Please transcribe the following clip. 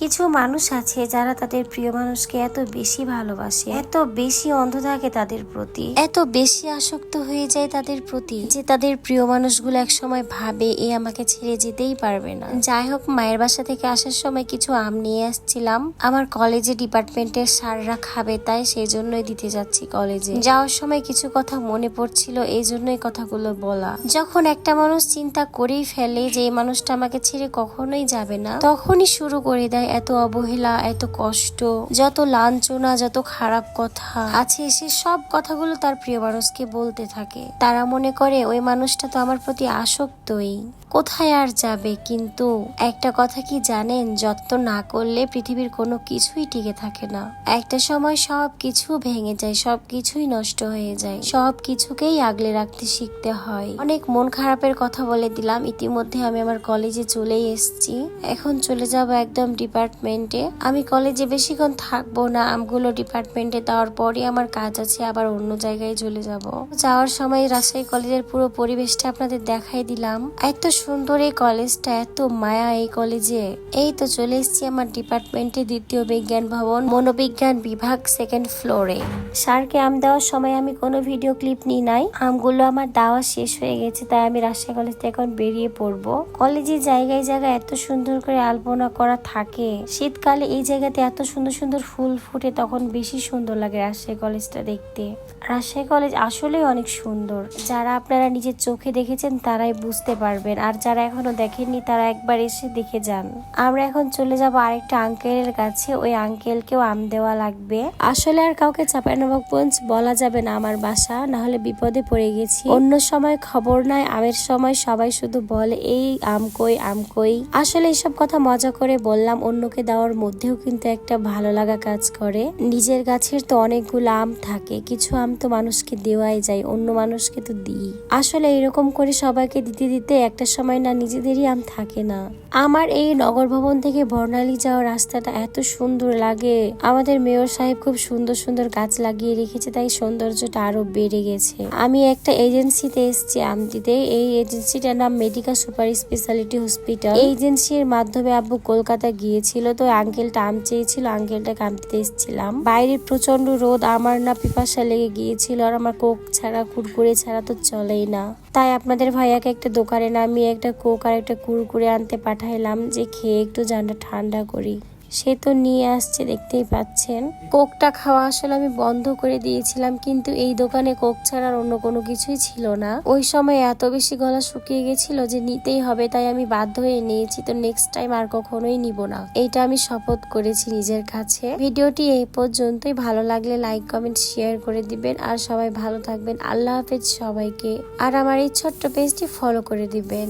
কিছু মানুষ আছে যারা তাদের প্রিয় মানুষকে এত বেশি ভালোবাসে, এত বেশি অন্ধ থাকে তাদের প্রতি, এত বেশি আসক্ত হয়ে যায় তাদের প্রতি যে তাদের প্রিয় মানুষগুলো একসময় ভাবে, এ আমাকে ছেড়ে যেতেই পারবে না। যাই হোক, মায়ের বাসা থেকে আসার সময় কিছু আম নিয়ে আসছিলাম। আমার কলেজে ডিপার্টমেন্টের সাররা খাবে তাই সেই জন্যই দিতে যাচ্ছি কলেজে। যাওয়ার সময় কিছু কথা মনে পড়ছিল, এই জন্যই কথাগুলো বলা। যখন একটা মানুষ চিন্তা করেই ফেলে যে এই মানুষটা আমাকে ছেড়ে কখনোই যাবে না, তখনই শুরু করে দেয় এত অবহেলা, এত কষ্ট, যত লাঞ্ছনা, যত খারাপ কথা। আছে সে সব কথাগুলো তার প্রিয় মানুষকে বলতে থাকে। তারা মনে করে, ওই মানুষটা তো আমার প্রতি আসক্তই। কোথায় আর যাবে? কিন্তু একটা কথা কি জানেন? যত্ন না করলে পৃথিবীর কোনো কিছুই টিকে থাকে না। একটা সময় সব কিছু ভেঙে যায় সব কিছুই নষ্ট হয়ে যায়। সব কিছুকেই আগলে রাখতে শিখতে হয়। অনেক মন খারাপের কথা বলে দিলাম। ইতিমধ্যে আমি আমার কলেজে চলেই এসেছি। এখন চলে যাব একদম ডিপার্টমেন্টে। আমি কলেজে বেশিক্ষণ থাকব না, আমগুলো ডিপার্টমেন্টে দেওয়ার পরই আমার কাজ আছে, আবার অন্য জায়গায় চলে যাব। যাওয়ার সময় রাজশাহী কলেজের পুরো পরিবেশটা আপনাদের দেখাই দিলাম। এত সুন্দর এই কলেজটা, এত মায়া এই কলেজে। এই তো চলে এসেছি আমার ডিপার্টমেন্টে দ্বিতীয় বিজ্ঞান ভবন, মনোবিজ্ঞান বিভাগ সেকেন্ড ফ্লোরে স্যারকে আম দেওয়ার সময় আমি কোনো ভিডিও ক্লিপ নিই নাই। আমগুলো আমার দেওয়া শেষ হয়ে গেছে, তাই আমি রাজশাহী কলেজ থেকে এখন বেরিয়ে পড়ব। কলেজে জায়গায় জায়গায় এত সুন্দর করে আলপনা করা থাকে শীতকালে এই জায়গাতে এত সুন্দর সুন্দর ফুল ফুটে তখন বেশি সুন্দর লাগে রাজশাহী কলেজটা দেখতে। রাজশাহী কলেজ আসলেই অনেক সুন্দর। যারা আপনারা নিজের চোখে দেখেছেন তারাই বুঝতে পারবেন। আর যারা এখনও দেখেননি তারা একবার এসে দেখে যান। আমরা এখন চলে যাব আরেকটা আঙ্কেলের কাছে। ওই আঙ্কেলকেও আম দেওয়া লাগবে। আসলে আর কাউকে চাঁপাইনবাবগঞ্জ বলা যাবে না আমার বাসা। না হলে বিপদে পড়ে গেছি। অন্য সময় খবর নাই, আমের সময় সবাই শুধু বলে, এই আম কই আম কই? আসলে এইসব কথা মজা করে বললাম অন্যকে দেওয়ার মধ্যেও কিন্তু একটা ভালো লাগা কাজ করে। নিজের গাছের তো অনেকগুলো আম থাকে, কিছু আম তো মানুষকে দেওয়াই যায়, অন্য মানুষকে তো দিই। আসলে এরকম করে সবাইকে দিতে দিতে একটা সময় না নিজেদেরই আম থাকে না। আমার এই নগর ভবন থেকে বর্ণালী যাওয়ার রাস্তাটা এত সুন্দর লাগে। আমাদের মেয়র সাহেব খুব সুন্দর সুন্দর গাছ লাগিয়ে রেখেছে, তাই সৌন্দর্যটা আরও বেড়ে গেছে। আমি একটা এজেন্সিতে এসেছি আম দিতে। এই এজেন্সিটার নাম মেডিকা সুপার স্পেশালিটি হসপিটাল। এই এজেন্সির মাধ্যমে আব্বু কলকাতা গিয়েছিল তো আঙ্কেলটা আম চেয়েছিল আঙ্কেলটা আম এসেছিলাম। বাইরে প্রচণ্ড রোদ, আমার না পিপাসা লেগে গিয়েছিল আর আমার কোক ছাড়া, কুরকুরে ছাড়া তো চলেই না। তাই আপনাদের ভাইয়াকে একটা দোকানে নামিয়ে একটা কোক আর একটা কুরকুরে আনতে পাঠাইলাম যে খেয়ে একটু জানটা ঠান্ডা করি। সে তো নিয়ে আসছে, দেখতেই পাচ্ছেন। কোকটা খাওয়া আসলে আমি বন্ধ করে দিয়েছিলাম, কিন্তু এই দোকানে কোক ছাড়ার অন্য কোনো কিছুই ছিল না। ওই সময় এত বেশি গলা শুকিয়ে গেছিল যে নিতেই হবে, তাই আমি বাধ্য হয়ে নিয়েছি, তো নেক্সট টাইম আর কখনোই নিব না। এইটা আমি শপথ করেছি নিজের কাছে। ভিডিওটি এই পর্যন্তই। ভালো লাগলে লাইক কমেন্ট শেয়ার করে দিবেন। আর সবাই ভালো থাকবেন। আল্লাহ হাফেজ সবাইকে। আর আমার এই ছোট্ট পেজটি ফলো করে দিবেন।